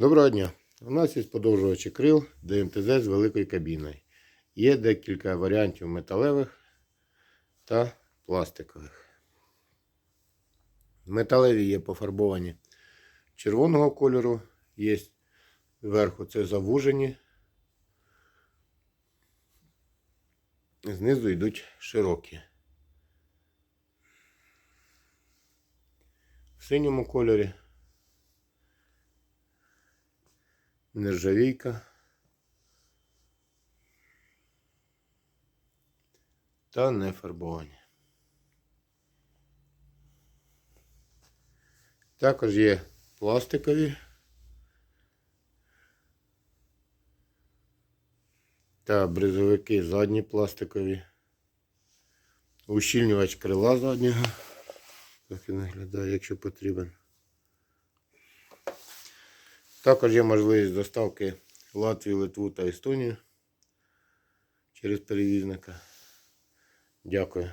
Доброго дня! У нас є подовжувачі крил ДМТЗ з великою кабіною. Є декілька варіантів металевих та пластикових. Металеві є пофарбовані червоного кольору, є зверху це завужені, знизу йдуть широкі. В синьому кольорі нержавійка та не фарбовані. Також є пластикові та бризовики задні пластикові. Ущільнювач крила заднього. Так і виглядає, якщо потрібен. Також є можливість доставки в Латвію, Литву та Естонію через перевізника. Дякую.